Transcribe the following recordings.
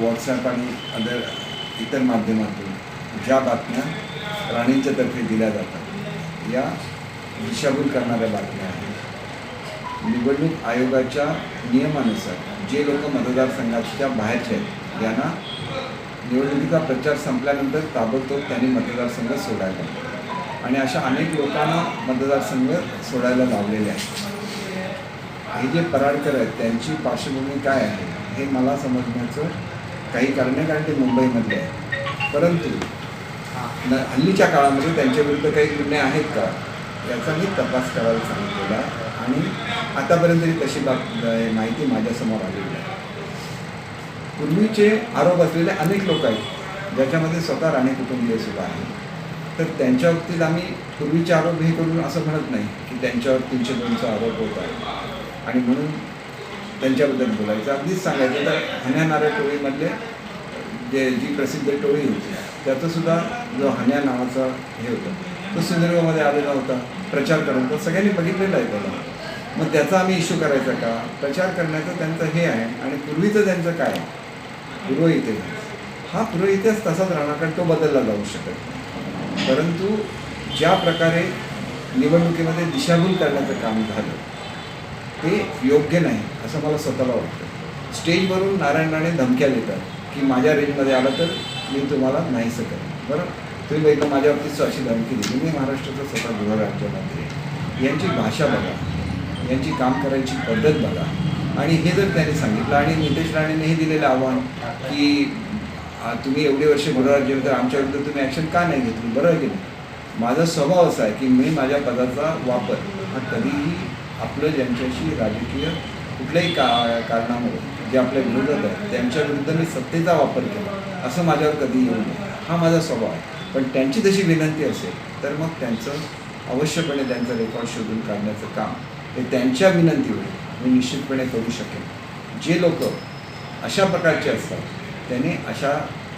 WhatsApp आणि other इतर माध्यमातून ज्या बातम्या राणींच्या तर्फे दिल्या जातात या दिशाभूल करणाऱ्या बातम्या आहेत. निवडणूक आयोगाच्या नियमानुसार जे लोक मतदारसंघाच्या बाहेरचे आहेत यांना निवडणुकीचा प्रचार संपल्यानंतर ताबडतोब त्यांनी मतदारसंघ सोडायला आणि अशा अनेक लोकांना मतदारसंघ सोडायला लावलेले आहेत. हे जे पराडकर आहेत त्यांची पार्श्वभूमी काय आहे हे मला समजण्याचं काही कारण कारण ते मुंबईमधले आहे. परंतु हल्लीच्या काळामध्ये त्यांच्याविरुद्ध काही गुन्हे आहेत का? याचा मी तपास करायला सांगितलेला आणि आतापर्यंत तरी तशी बाब माहिती माझ्यासमोर आलेली आहे पूर्वीचे आरोप असलेले अनेक लोक आहेत ज्याच्यामध्ये स्वतः राणे कुटुंबीय सुद्धा आहेत. तर त्यांच्या बाबतीत आम्ही पूर्वीचे आरोप हे करून असं म्हणत नाही की त्यांच्यावर तीनशे दोनचा आरोप होत आहे. आणि म्हणून त्यांच्याबद्दल बोलायचं. अगदीच सांगायचं तर हन्या नारळ टोळीमधले जे जी प्रसिद्ध टोळी होती त्याचंसुद्धा जो हन्या नावाचा हे होतं तो सिंधुदुर्गमध्ये आलेला होता प्रचार करून तो सगळ्यांनी बघितलेला आहे त्याला मग त्याचा आम्ही इश्यू करायचा का? प्रचार करण्याचं त्यांचं हे आहे आणि पूर्वीचं त्यांचं काय आहे? पूर्व इतिहास. हा पूर्व इतिहास तसाच राहणार कारण तो बदलला जाऊ शकत नाही. परंतु ज्या प्रकारे निवडणुकीमध्ये दिशाभूल करण्याचं काम झालं हे योग्य नाही असं मला स्वतःला वाटतं. स्टेजवरून नारायण राणे धमक्या देतात की माझ्या रेंजमध्ये आलं तर मी तुम्हाला नाही सकत बरं? तुम्ही बघितलं माझ्या बाबतीत अशी धमकी दिली. मी महाराष्ट्राचा स्वतः गृहराज्यमंत्री आहे. यांची भाषा बघा. यांची काम करायची पद्धत बघा. आणि हे जर त्यांनी सांगितलं आणि नितेश राणेंनीही दिलेलं आव्हान की तुम्ही एवढे वर्ष गृहराज्य तर आमच्या विरुद्ध तुम्ही ॲक्शन का नाही घेतली? बरं की नाही. माझा स्वभाव असा आहे की मी माझ्या पदाचा वापर हा कधीही आपलं ज्यांच्याशी राजकीय कुठल्याही का कारणामुळे जे आपल्या विरोधात आहेत त्यांच्या विरुद्ध मी सत्तेचा वापर केला. असं माझ्यावर कधी येऊ नये. हा माझा स्वभाव आहे. पण त्यांची जशी विनंती असेल तर मग त्यांचं अवश्यपणे त्यांचं रेकॉर्ड शोधून काढण्याचं काम हे त्यांच्या विनंतीवर मी निश्चितपणे करू शकेन. जे लोक अशा प्रकारचे असतात त्यांनी अशा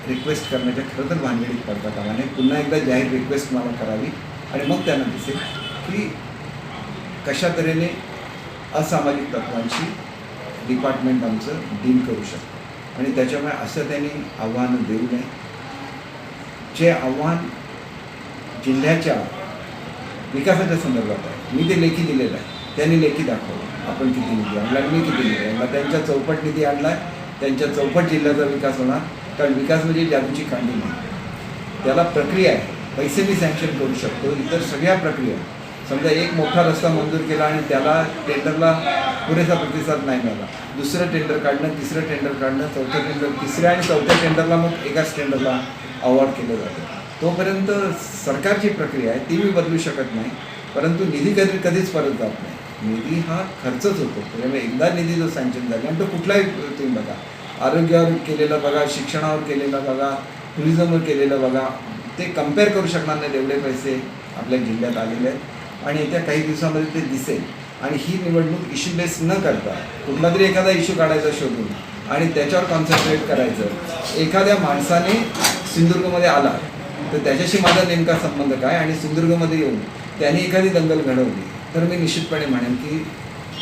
रिक्वेस्ट करण्याच्या खरं तर भानगडीत पडता कामा पुन्हा एकदा जाहीर रिक्वेस्ट मला करावी आणि मग त्यांना दिसेल की कशा तऱ्हेने असामाजिक तत्वांशी डिपार्टमेंट आमचं डील करू शकतं? आणि त्याच्यामुळे असं त्यांनी आव्हानं देऊ नये. जे आव्हान जिल्ह्याच्या विकासाच्या संदर्भात आहे मी ते लेखी दिलेलं आहे. त्यांनी लेखी दाखवलं. आपण किती निधी आणला आणि मी किती निधी आणला? त्यांच्या चौपट निधी आणला त्यांच्या चौपट जिल्ह्याचा विकास होणार. कारण विकास म्हणजे जादूची कांडी नाही. त्याला प्रक्रिया आहे. पैसे मी सँक्शन करू शकतो. इतर सगळ्या प्रक्रिया समजा एक मोठा रस्ता मंजूर केला आणि त्याला टेंडरला पुरेसा प्रतिसाद नाही मिळाला. दुसरं टेंडर काढणं तिसरं टेंडर काढणं चौथं टेंडर तिसऱ्या आणि चौथ्या टेंडरला मग एकाच टेंडरला अवॉर्ड केलं जातं. तोपर्यंत सरकारची प्रक्रिया आहे ती मी बदलू शकत नाही परंतु निधी कधी कधीच परत जात नाही. निधी हा खर्चच होतो. त्यामुळे एकदा निधी जो सँक्शन झाला आणि तो कुठलाही तुम्ही बघा आरोग्यावर केलेला बघा शिक्षणावर केलेला बघा टुरिझमवर केलेलं बघा ते कंपेअर करू शकणार नाहीत एवढे पैसे आपल्या जिल्ह्यात आलेले आहेत. आणि येत्या काही दिवसामध्ये ते दिसेल. आणि ही निवडणूक इश्यू बेस न करता कुठला तरी एखादा इश्यू काढायचा शोधून आणि त्याच्यावर कॉन्सन्ट्रेट करायचं. एखाद्या माणसाने सिंधुदुर्गमध्ये आला तर त्याच्याशी माझा नेमका संबंध काय? आणि सिंधुदुर्गमध्ये येऊन त्याने एखादी दंगल घडवली तर मी निश्चितपणे म्हणेन की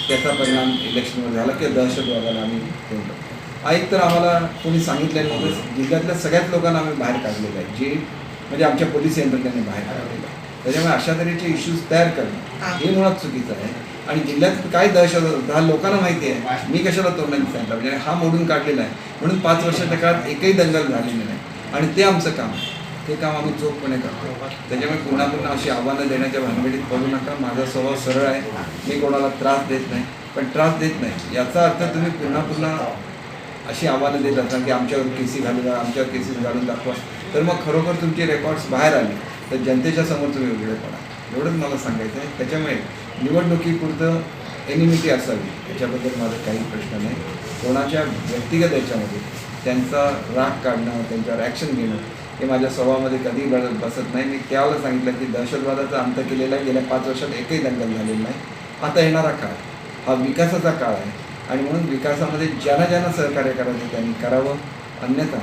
त्याचा परिणाम इलेक्शनवर झाला किंवा दहशतवादाला आम्ही ठेवलं एक तर आम्हाला कोणी सांगितलं नव्हतं. जिल्ह्यातल्या सगळ्याच लोकांना आम्ही बाहेर काढलेलं आहे. जे म्हणजे आमच्या पोलीस यंत्रणेने बाहेर काढलेलं आहे. त्याच्यामुळे अशा तऱ्हेचे इश्यूज तयार करणं हे. मुळात चुकीचं आहे. आणि जिल्ह्यात काय दहशत हा लोकांना माहिती आहे मी कशाला तोंडाने सांगितलं? म्हणजे हा मोडून काढलेला आहे. म्हणून पाच वर्षाच्या काळात एकही दंगल झालेली नाही. आणि ते आमचं काम आहे. ते काम आम्ही चोखपणे करतो. त्याच्यामुळे पुन्हा पुन्हा अशी आव्हानं देण्याच्या भानगडीत पडू नका. माझा स्वभाव सरळ आहे. मी कोणाला त्रास देत नाही. पण त्रास देत नाही. याचा अर्थ तुम्ही पुन्हा पुन्हा अशी आव्हानं देत असाल की आमच्यावर केसी घालून द्या, आमच्यावर केसेस घालून दाखवा. तर मग खरोखर तुमचे रेकॉर्ड्स बाहेर आले. तर जनतेच्या समोर तुम्ही उघडे पडा. एवढंच मला सांगायचं आहे त्याच्यामुळे निवडणुकीपुरतं एनिमिटी असावी याच्याबद्दल माझा काही प्रश्न नाही. कोणाच्या व्यक्तिगत याच्यामध्ये त्यांचा राग काढणं त्यांच्यावर ॲक्शन घेणं हे माझ्या स्वभावामध्ये कधी ब- बसत नाही. मी त्यावेळेला सांगितलं की दहशतवादाचा अंत केलेला आहे. गेल्या पाच वर्षात एकही दंगल झालेला नाही. आता येणारा काळ हा विकासाचा काळ आहे. आणि म्हणून विकासामध्ये ज्यांना ज्यांना सहकार्य करायचं त्यांनी करावं. अन्यथा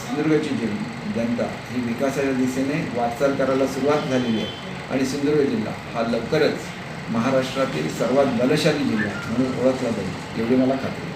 सिंधुदुर्गची जी जनता ही विकासाच्या दिशेने वाटचाल करायला सुरुवात झालेली आहे. आणि सिंधुदुर्ग जिल्हा हा लवकरच महाराष्ट्रातील सर्वात बलशाली जिल्हा म्हणून ओळखला जाईल एवढी मला खात्री